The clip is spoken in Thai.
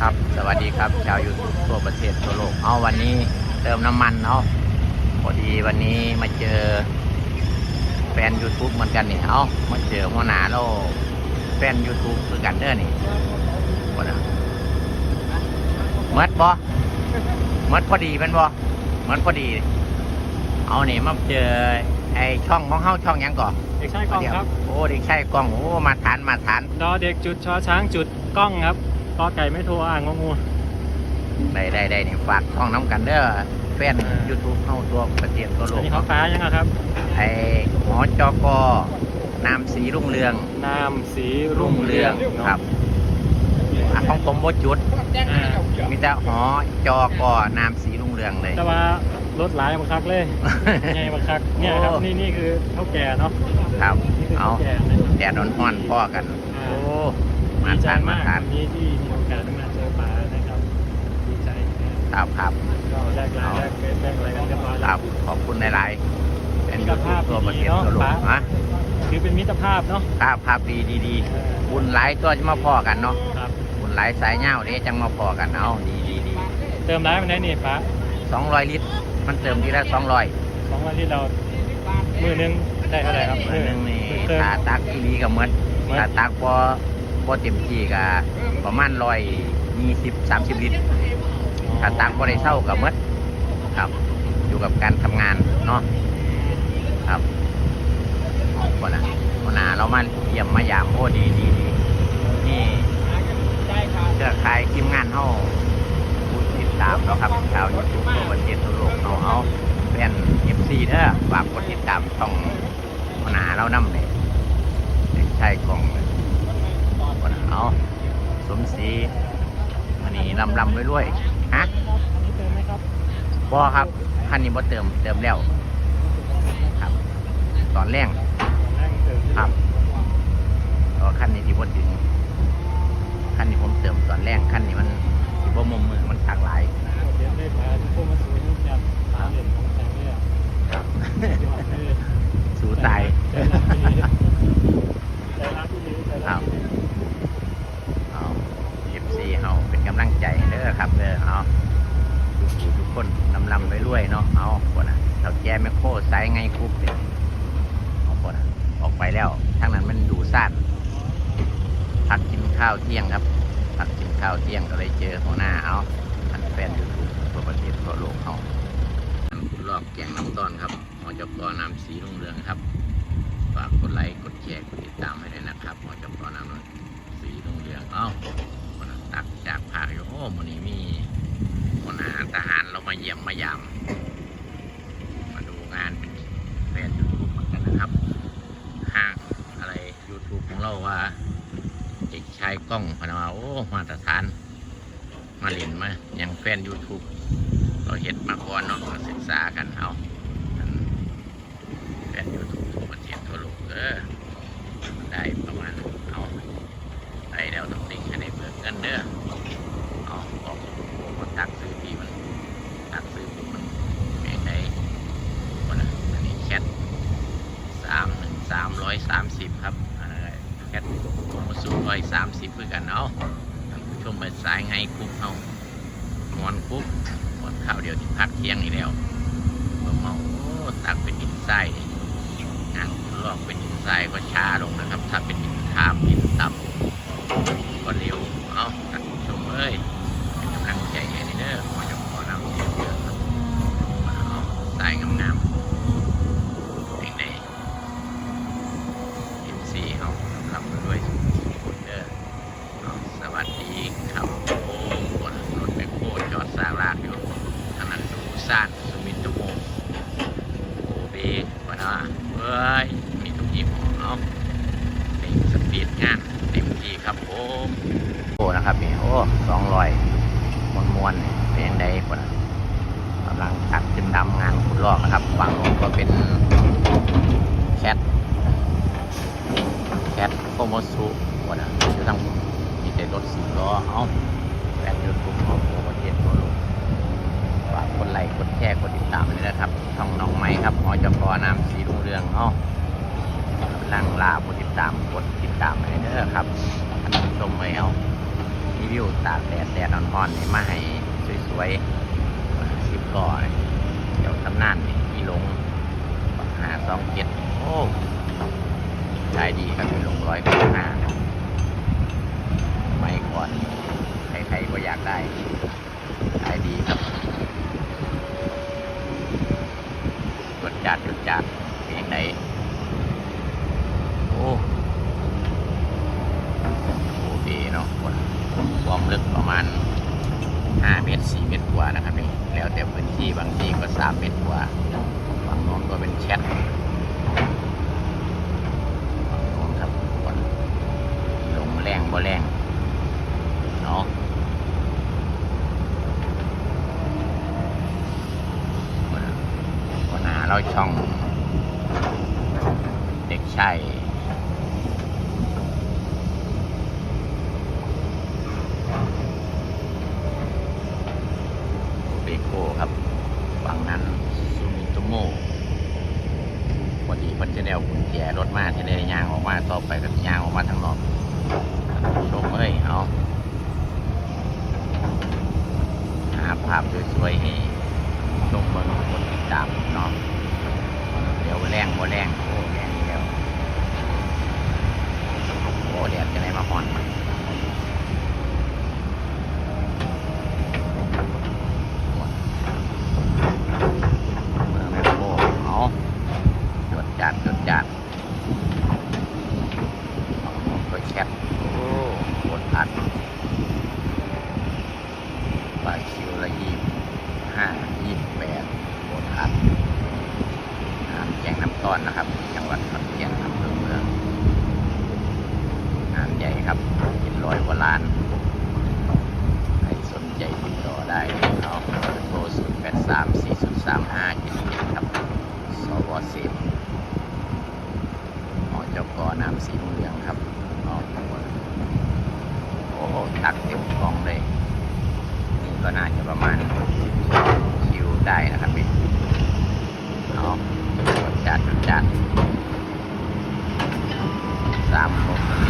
ครับ สวัสดีครับ ชาวยูทูบทั่วประเทศทั่วโลก เอาวันนี้เติมน้ำมันเอาพอดีวันนี้มาเจอ แฟน YouTube เหมือนกันนี่เอามาเจอหัวหน้าเราแฟน YouTube คือกันเด้อนี่คนน่ะเมดบ่เมดพอดีเป็นบ่เมดพอดี เอานี่มาเจอไอช่องของเฮาช่องหยังก่อนเด็กชายกล้องครับ โอ้เด็กชายกล้องโอ้มาทานมาทานดอเด็กจุดชอช้างจุดกล้องครับ กอไก่ไม่โทรอ่างงองูได้ได้ได้นี่ฝากช่องน้ำกันเด้อแฟนอ่ายูทูบเข้าตัวประเทศตัวโลอันกนี้เขาฟ้ายังอะครับ ไอหมอจอกนามสีรุ่งเรืองนามสีรุ่งเรืองครับอะของผมโบจุด อ่ามีแต่หอจอกนามสีรุ่งเรืองเลย แต่ว่ารถหลายบังคักเลย ไงบังคักเนี่ยครับ โอ้ นี่นี่คือเท่าแก่เนาะครับ นี่คือเอาเท่าแก่นะครับแดดร้อนๆพ่อกันอ่าโอ้ มาดีใจทานมาากทานวันนี้ที่มีโอกาสได้มาเจอป๋านะครับดีใจนะครับครับครับก็แลกไลน์แลกเฟซแลกอะไรกันเรียบร้อยคแล้รัวบขอบคุณในไลน์เป็นมิยูตรทูภาบพตัวประเทศดีๆเนอะตัวโลกป๋าฮะคือเป็นมิตรภาพเนาะครับครับดีดีดีบุญหลายตัวจะมาพ่อกันเนาะครับบุญหลายสายเง่าเด้จังมาพ่อกันเอาดีดีดีเติมร้ายมันได้นี่ป๋าสองร้อยลิตร มันเติมทีละสองร้อยสองวันที่เรามือหนึงได้เท่าไหร่ครับมือหนึงนี่มือครึ่งตาตักอีหลีกับเมดหมดตาตักพอ พอเต็มที่ก็ประมาณร้อยยี่สิบสามสิบลิตรถ้าตักพอได้เท่ากับเมดครับ อยู่กับการทำงานเนาะครับคนน่ะคนน่ะเรามาเยี่ยมมายามโอ้ดีดีดีนี่เครือข่ายทีมงานเฮาผู้ติดตามเนาะครับชาวยูทูบทั่วประเทศทั่วโลกเนาะเอาแฟนเอฟซีเด้อฝากกดติดตามช่องคนน่ะเรานำเลยเด็กชายของ เอาสมศรีมันนี่ลำลำๆรวยๆฮะอันนี้เติมไหมครับบอครับคันนี้บ่เติมเติมแล้วครับ ตอนแรกนั่งเติมครับก็คันนี้ที่บ่ถึงคันนี้ผมเติมตอนแรกคันนี้มันที่บ่มุมมือมันตักหลายเดี๋ยวได้พาทุกคนมาสูรูปแบบสามเหลี่ยมของแสงเนี่ย ครับ ยอดเลย สู้ตาย ใจรักที่ดีใจรักที่ดีใจ ค รั รั ก บเอา FC เฮาเป็นกำลังใจเด้ อเด้อาทุกทุกคนลำลำไปรวยเนาะเอาคนนะเราแก่แมคโครสายไงคุบเนี่ยเอาคนนะออกไปแล้วทางนั้นมันดูซ่านพักกินข้าวเที่ยงครับพักกินข้าวเที่ยงก็เลยเจอหัวหน้าเอาท่านแฟนยูทูบทั่วประเทศทั่วโลกเขารอบแกงน้ำต้อนครับหมอจกอนำสีรุ่งเรืองครับ ฝากกดไลค์กดแชร์กดติดตามให้ด้วยนะครับหมอจกอนำสีรุ่งเรืองเอ้าคนน่ะตักจากภาคอยู่โอ้มันนี้มีหัวหน้าทหารเรา มาเยี่ยมาม มาดูงานแฟนยูทูบเหมือนกันนะครับ ห้างอะไร YouTube ของเราว่าเด็กชายกล้องพนาว่าโอ้มาตรฐาน มาเรียนมาอย่างแฟน YouTube เราเห็นมาก่อนเนาะมาศึกษากันเอาแฟน YouTube ทั่วประเทศทั่วโลกเออได้ประมาณเอาได้แล้วต้องติงให้ได้เบิกเงินเด้อเอาออกคนตักซื้อพี่มันตักซื้อปุ๊บมันไม่ได้คนน่ะอันนี้แคทสามหนึ่งสามร้อยสามสิบครับอันนั้นแคท ผมมาสู่ร้อยสามสิบเพื่อกันเอาท่านผู้ชมไปสายไงคุกเอาหมอนคุกหม อนข้าวเดียวที่พักเที่ยงนี่แล้วผมเอาตักเป็นดินทรายงานลอกเป็นดินทรายก็ช้าลงนะครับ ถ้าเป็นดินทามดินต่ำก็เร็ว เอาท่านผู้ชมเอ้ยเป็นกำลังใจให้เด้อขอจะขอนำเสียงเยอะครับเอาสายงามๆเพลงใด เอ็มซีเขาทำมาด้วยคนเดอร์เอาสวัสดีครับโอ้คนรถไปโคตรจอดสร้างรากอยู่ทางนั้นดูซ่านสุมินทโม โอเบวะนะเฮ้ยมีทุกยี่ห้อเอาเร่งสปีดงานเต็มที่ครับผมโอ้นะครับนี่โอ้สองร้อยมวนมวนเป็นยังไงคนกำลังตัดขึ้นดำงานขุดลอกนะครับฝั่งผมก็เป็นแคทแคทโคโมสุวันนะอยู่ทางมีแต่รถสิบล้อเอาแฟนยูทูบของทั่วประเทศทั่วโลกฝากกดไลค์กดแชร์กดติดตามเลยนะครับช่องน้องไม้ครับหอจกอนามสีรุ่งเรืองเอากำลังลาผู้ติดตามกดติดตามไปเด้อครับท่านผู้ชมไว้เอา รีวิวตากแดดแดดอ่อนๆนี่มาให้สวยๆสิบก่อนี่เดี๋ยวตำนานนี่อีหลงหา สองเจ็ดโอ้ขายดีครับอีหลงร้อยแปดห้าไม่ก่อนใครๆก็อยากได้ขายดีครับรสจัดรสจัดเป็นยังไงโอ้โอเคเนาะความลึกประมาณ5เมตร4เมตรกว่านะครับนี่แล้วแต่พื้นที่บางที่ก็3เมตรกว่าฝั่งโน้นก็เป็นแชทฝั่งโน้นครับคนลงแรงบ่แรงเนาะคนหาเราช่อง เด็กชายเบโก้ครับฝั่งนั้นซูมิโตโมพอดีเพันจะแนวกุญแจรถมาที่ได้ย่างออกมาต่อไปก็ย่างออกมาทางนอกชมเอ้ยเอาหาภาพสวยๆให้ชมเมืองคนติดตามเนาะ เดี๋ยวแรงบ่แรงโอ้แรงแล้วโอ้แดดจะไหนมาฮอนเมืองแม่โคเอาจดจัดจดจัดเอาผมก็แชทโอ้โคตรอัดปลายคิวละยี่ห้ายี่แปดโคตรอัดน้ำแกงน้ำต้อนนะครับ จังหวัดขอนแก่นอำเภอเมืองงานใหญ่ครับเป็นร้อยกว่าล้านใครสนใจติดต่อได้เอาโทรศูนย์แปดสามสี่ศูนย์สามห้าเจ็ดเจ็ดครับสวสิบหมอเจ้ากอน้ำสีเหลืองครับเอาโอ้ตักเต็มกล่องเลย นี่ก็น่าจะประมาณคิวได้นะครับพี่เอา จั